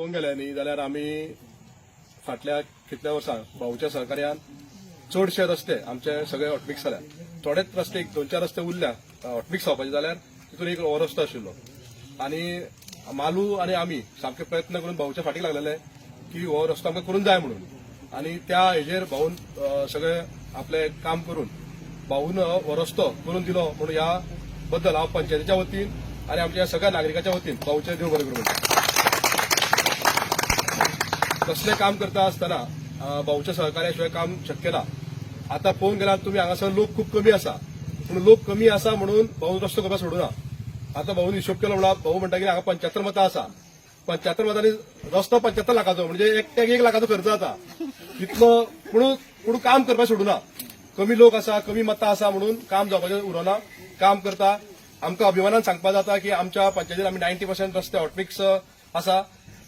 पळोवंक गेले न्ही जाल्यार आमी फाटल्या कितल्या वर्सां भाऊच्या सहकार्यान चडशे रस्ते आमचे सगळे हॉटमिक्स जाल्या थोडेच रस्ते एक दोन चार रस्ते उरल्या हॉटमिक्स जावपाचे जाल्यार तितून एक हो रस्तो आशिल्लो. आनी मालू आनी आमी सामके प्रयत्न करून भाऊच्या फाटीक लागलेले की हो रस्तो आमकां करून जाय म्हणून. आनी त्या हेजेर भाऊन सगळे आपले काम करून भाऊन हो रस्तो करून दिलो म्हणून ह्या बद्दल हांव पंचायतीच्या वतीन आनी आमच्या सगळ्या नागरिकाच्या वतीन भाऊचे देव बरें करूं म्हणटा. कसले काम करता आसतना भाऊच्या सहकार्याशिवाय काम शक्य ना. आता पळोवन गेल्यार तुम्ही हांगासर लोक खूप कमी आसा पूण लोक कमी आसा म्हणून भाऊ रस्तो करपाक सोडूना आता भाऊन हिशोब केलो म्हणा भाऊ म्हणटा की हांगा पंच्याहत्तर मतां आसा पंच्याहत्तर मतांनी रस्तो पंच्याहत्तर लाखाचो म्हणजे एकट्याक एक लाखाचो खर्च जाता इतलो पूण पूण काम करपाक सोडूना कमी लोक आसा कमी मतां आसा म्हणून काम जावपाचें उरना काम करता आमकां अभिमानान सांगपा जाता की आमच्या पंचायतीन आमी नायन्टी पर्सेंट रस्ते हॉटमिक्स आसा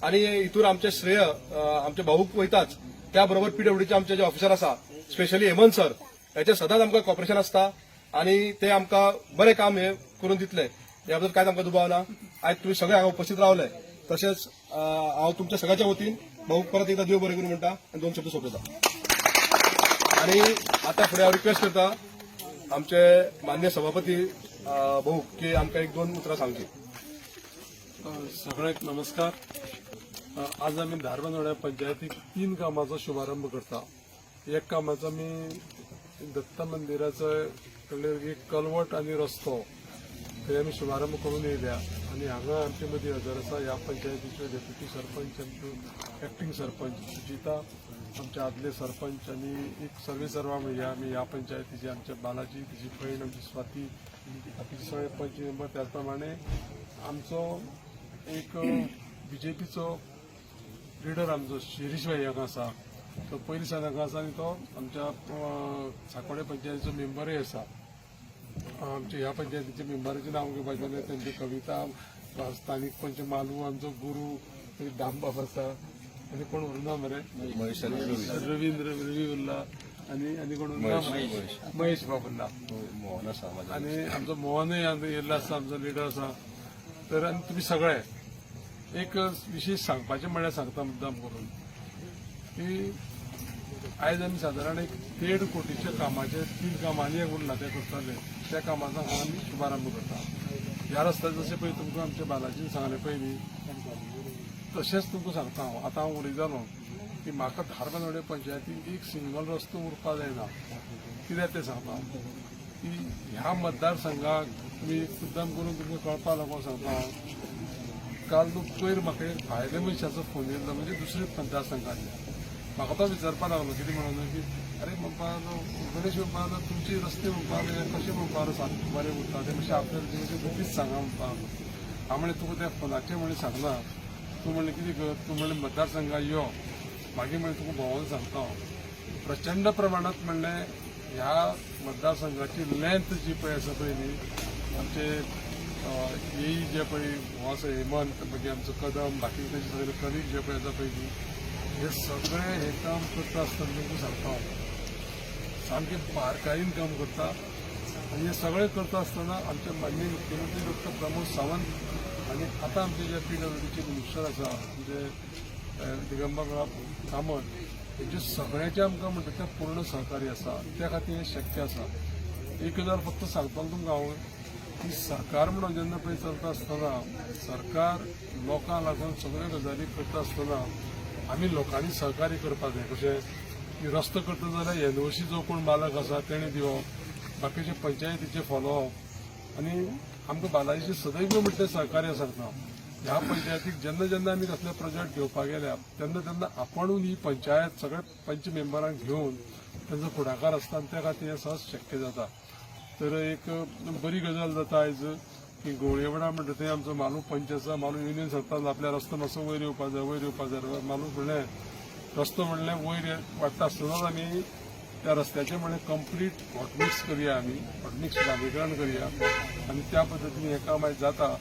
आणि हितून आमचे श्रेय आमचे भाऊक वयताच त्या बरोबर पीडब्ल्यूडीचे आमचे जे ऑफिसर आसा स्पेशली हेमंत सर याचे सदांच आमकां कॉपरेशन आसता आणि ते आमकां बरें काम हे करून दितले. ह्या बद्दल कांयच आमकां दुबाव ना आयज तुमी सगळे हांगा उपस्थित रावले. तशेंच हांव तुमच्या सगळ्याच्या वतीन भाऊक परत एकदा देव बरें करून म्हणटा आनी दोन शब्द सोंपयता आणि आता फुडें हांव रिक्वेस्ट करता आमचे मान्य सभापती भाऊ की आमकां एक दोन उतरां सांगची सगळ्यांक नमस्कार. आज आम्ही धारबांदोड्या पंचायतीक तीन कामाचो शुभारंभ करता. एक कामाचो आमी दत्त मंदिराचो एक कलवट आनी रस्तो थंय आमी शुभारंभ करून येयल्या आनी हांगा आमचे मदीं हजर आसा ह्या पंचायतीचे डेप्युटी सरपंच आमचे एक्टींग सरपंच सुजिता आमचे आदले सरपंच आनी एक सर्वे सर्वा म्हणजे आमी ह्या पंचायतीचे आमचे बालाजी तिची भयण आमची स्वाती बाकीचे सगळे पंच मेंबर. त्याच प्रमाणे आमचो एक बीजेपीचो लिडर आमचो शिरीश भाई हांगा आसा तो पयलीं सावन हांगा आसा आनी तो आमच्या अ, सांकवाडे पंचायतीचो मेंबरूय आसा आमच्या ह्या पंचायतीच्या मेंबराचें नांव घेवपाचें जाल्यार तेंची कविता स्थानीक पंच मालू आमचो गुरू दामबाब आसा आनी कोण उरना मरे रवींद्र रवी उरला. आनी आनी कोण उरना? महेश बाब उरला. मोहन आसा आणि आमचो मोहनय येयल्लो आसा आमचो लिडर आसा तर आनी तुमी सगळे एक विशेष सांगपाचें म्हळ्यार सांगता मुद्दाम करून की आयज आमी सादारण एक देड कोटीच्या कामाचे तीन कामांनी एक उरला ते करताले त्या कामाचो हांव आमी शुभारंभ करता. ह्या रस्त्यार जशें पळय तुमकां आमच्या बालाजीन सांगलें पळय न्ही तशेंच तुमकां सांगता हांव. आतां हांव उलयतालो की म्हाका धारबांदोडे पंचायतीन एक सिंगल रस्तो उरपा जायना. कित्याक तें सांगता की ह्या मतदारसंघाक तुमी मुद्दाम करून तुमकां कळपा लागून सांगता काल न्हू पयर म्हाका एक भायल्या मनशाचो फोन येयलो म्हणजे दुसऱ्या मतदारसंघातल्या म्हाका तो विचारपा लागलो. कितें म्हणून की अरे म्हणपा गणेश म्हणपा लागलो तुमचे रस्ते म्हणपा लागले कशें म्हणपा लागलो सांग बरें उरता ते मातशें आपल्याला तुमचे गुपीत सांगा म्हणपा लागलो हांव म्हणलें तुका त्या फोनाचें म्हणलें सांगना तूं म्हणलें कितें कर तूं म्हणलें मतदारसंघा यो. मागीर म्हणलें तुका भोंवून सांगता. हांव प्रचंड प्रमाणांत म्हणलें ह्या मतदारसंघाची लेंथ जी पळय आसा पळय न्ही आमचे जे पळय हो आसा हेमंत मागीर म्हणजे आमचो कदम बाकी तेजे सगळे कलीग जे पळय येता पळय न्ही हे सगळे हे काम करता आसतना तुमकां सांगता. हांव सामकें बारकायेन काम करता. आनी हे सगळे करता आसतना आमचे माननीय मुख्यमंत्री डॉक्टर प्रमोद सावंत आनी आतां आमचे जे पी डब्ल्यूडीचे मिनिस्टर आसा म्हणजे अ, दिगंबर कामत हेचे सगळ्याचे आमकां म्हणटा तें पूर्ण सहकार्य आसा त्या खातीर हें शक्य आसा एक गजाल फक्त सांगपाक तुमकां हांव. की सरकार म्हणून जेन्ना पळय चलता आसतना सरकार लोकांक लागून सगळ्यो गजाली करता आसतना आमी लोकांनी सहकार्य करपाक जाय कशें की रस्तो करता जाल्यार एनओसी जो कोण मालक आसा तेणे दिवप बाकीचे पंचायतीचे फॉलोअप आनी आमकां बालाजीचे सदैव म्हणटा सहकार्य सांगता ह्या पंचायतीक जेन्ना जेन्ना आमी कसले प्रोजेक्ट घेवपाक गेल्या तेन्ना तेन्ना आपणून ही पंचायत सगळ्या पंच मेंबरांक घेवन तांचो फुडाकार आसता आनी त्या खातीर हें सहज शक्य जाता. तर एक बरी गजाल जाता आयज की गोळयेवडा म्हणटा थंय आमचो मालू पंच आसा मालू युनियन सांगता आपल्या रस्तो मातसो वयर येवपा जाय वयर येवपा जाय मालू म्हणलें रस्तो म्हणलें वयर वाडटा आसतनाच आमी त्या रस्त्याचें म्हणलें कंप्लीट हॉटमिक्स करया आमी हॉटमिक्स डांबरीकरण करया. आनी त्या पद्दतीन हें काम आयज जाता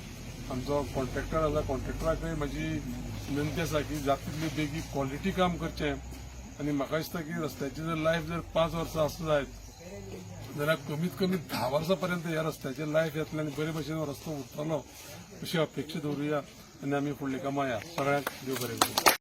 आमचो कॉन्ट्रॅक्टर आसा कॉन्ट्रॅक्टराकय म्हजी विनंती आसा की जाता तितली बेगी क्वॉलिटी काम करचें. आनी म्हाका दिसता की रस्त्याची जर लायफ जर पांच वर्सां आसूं जायत जाल्यार कमीत कमी धा वर्सां पर्यंत ह्या रस्त्याचें लायफ येतलें आनी बरे भशेन हो रस्तो उरतलो अशी अपेक्षा दवरुया आनी आमी फुडलीं कामां या सगळ्यांक देव बरें करूं